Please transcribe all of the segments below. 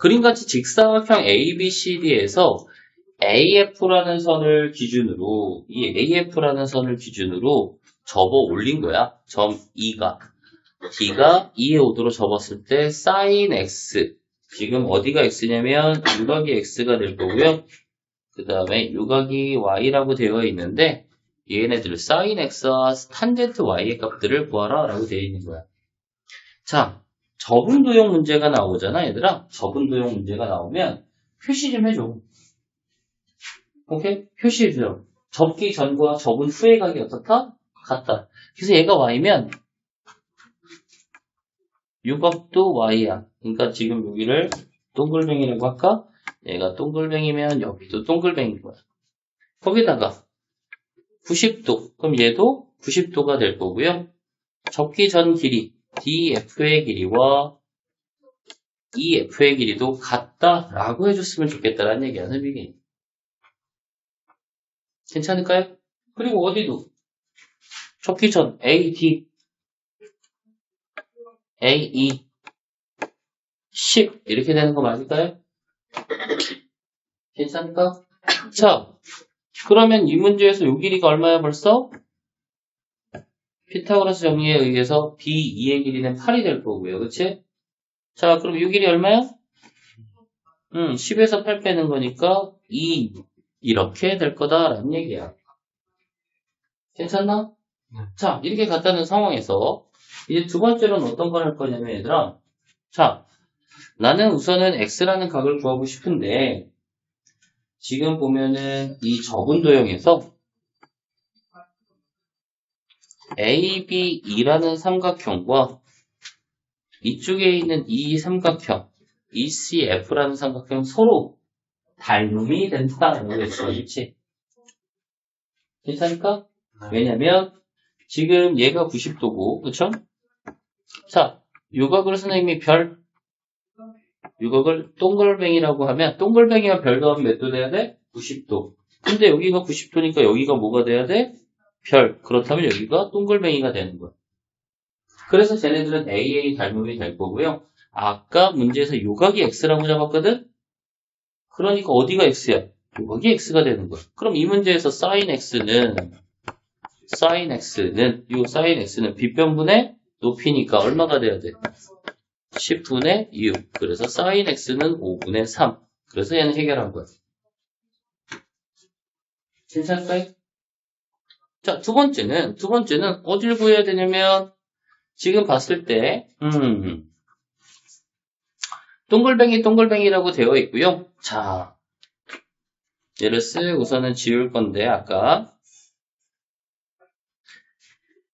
그림같이 직사각형 ABCD에서 AF라는 선을 기준으로 이 AF라는 선을 기준으로 접어 올린 거야. 점 2가 D가 2의 5도로 접었을 때 sin X 지금 어디가 X냐면 유각이 X가 될 거고요. 그 다음에 유각이 Y라고 되어 있는데 얘네들 sin X와 탄젠트 Y의 값들을 구하라 라고 되어 있는 거야. 자, 저분도형 문제가 나오잖아, 얘들아. 저분도형 문제가 나오면 표시 좀 해줘. 오케이? 표시해줘. 접기 전과 접은 후의 각이 어떻다? 같다. 그래서 얘가 Y면 유각도 Y야. 그러니까 지금 여기를 동글뱅이라고 할까? 얘가 동글뱅이면 여기도 동글뱅인 거야. 거기다가 90도. 그럼 얘도 90도가 될 거고요. 접기 전 길이 DF의 길이와 EF의 길이도 같다라고 해줬으면 좋겠다라는 얘기야, 선생님이. 괜찮을까요? 그리고 어디도 전 AD, AE, 10 이렇게 되는 거 맞을까요? 괜찮을까? 자, 그러면 이 문제에서 요 길이가 얼마야 벌써? 피타고라스 정리에 의해서 B2의 길이는 8이 될 거고요. 그치? 자, 그럼 이 길이 얼마야? 음, 10에서 8 빼는 거니까 2 이렇게 될 거다라는 얘기야. 괜찮나? 네. 자, 이렇게 갔다는 상황에서 이제 두 번째로는 어떤 걸 할 거냐면 얘들아 자, 나는 우선은 x라는 각을 구하고 싶은데 지금 보면은 이 저분도형에서 ABE라는 삼각형과 이쪽에 있는 이 삼각형 ECF라는 삼각형 서로 닮음이 된다라고 했어, 그렇지? 괜찮을까? 왜냐면 지금 얘가 90도고, 그쵸? 자, 요각을 선생님이 별 요각을 동글뱅이라고 하면 동글뱅이와 별 더하면 몇 도 돼야 돼? 90도. 근데 여기가 90도니까 여기가 뭐가 돼야 돼? 별. 그렇다면 여기가 동글뱅이가 되는 거야. 그래서 쟤네들은 AA 닮음이 될 거고요. 아까 문제에서 요각이 X라고 잡았거든? 그러니까 어디가 X야? 요각이 X가 되는 거야. 그럼 이 문제에서 sin X는 sin X는 요 sin X는 빗변분의 높이니까 얼마가 돼야 돼? 10분의 6. 그래서 sin x는 5분의 3. 그래서 얘는 해결한 거야. 괜찮을까요? 자, 두 번째는, 두 번째는 어딜 구해야 되냐면, 지금 봤을 때, 음, 동글뱅이, 동글뱅이라고 되어 있고요. 자, 얘를 쓱 우선은 지울 건데, 아까.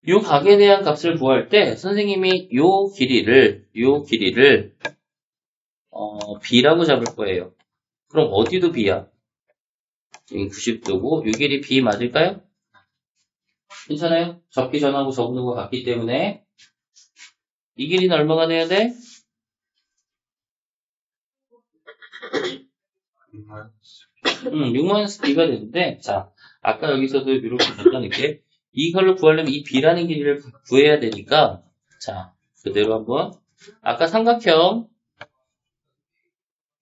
요 각에 대한 값을 구할 때 선생님이 요 길이를 요 길이를 어, b라고 잡을 거예요. 그럼 어디도 b야? 여기 90도고 요 길이 b 맞을까요? 괜찮아요? 접기 전하고 접는 거 같기 때문에 이 길이는 얼마가 돼야 돼? 음, 6-b가 되는데 자 아까 여기서도 이렇게 간단하게 이걸로 구하려면 이 b라는 길이를 구해야 되니까 자 그대로 한번 아까 삼각형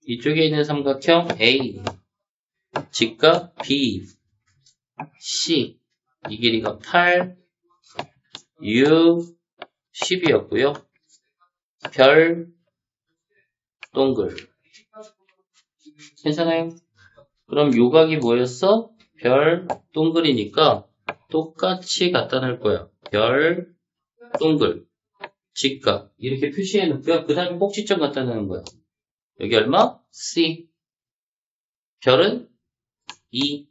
이쪽에 있는 삼각형 A 직각 B C 이 길이가 8 6 10이었고요 별 동글 괜찮아요? 그럼 요각이 뭐였어? 별 동글이니까 똑같이 갖다 놓을 거야. 별, 동글, 직각 이렇게 표시해 놓고요. 그 다음에 꼭지점 갖다 놓는 거야. 여기 얼마? C 별은 2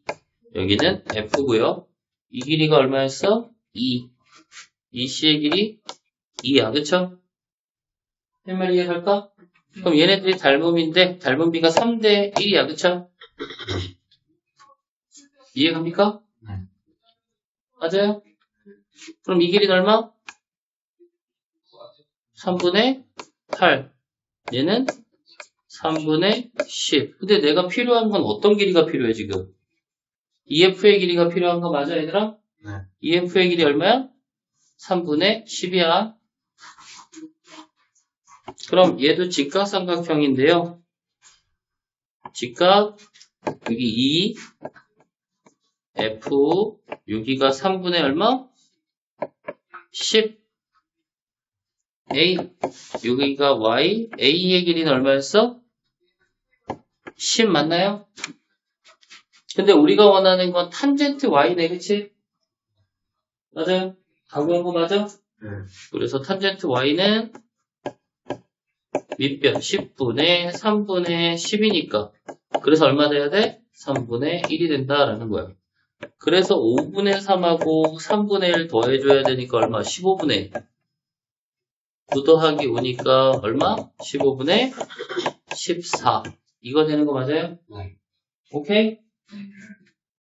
여기는 F고요. 이 길이가 얼마였어? 2 이 C의 길이 2야. 그쵸? 할 이해할까? 그럼 얘네들이 닮음인데 닮음비가 3대 1이야. 그쵸? 이해갑니까? 네. 맞아요? 그럼 이 길이는 얼마? 3분의 8. 얘는 3분의 10. 근데 내가 필요한 건 어떤 길이가 필요해, 지금? EF의 길이가 필요한 거 맞아, 얘들아? 네. EF의 길이 얼마야? 3분의 10이야. 그럼 얘도 직각삼각형인데요. 직각 여기 2 F 여기가 3분의 얼마? 10 A 여기가 Y A의 길이는 얼마였어? 10 맞나요? 근데 우리가 원하는 건 탄젠트 Y네 그치? 맞아요? 가구한 거 맞아? 네. 그래서 탄젠트 y는 밑변 10분의 3분의 10이니까 그래서 얼마 돼야 돼? 3분의 1이 된다라는 거야. 그래서 5분의 3하고 3분의 1 더해줘야 되니까 얼마? 15분의 1. 9 더하기 5니까 얼마? 15분의 14. 이거 되는 거 맞아요? 네. 오케이? Okay.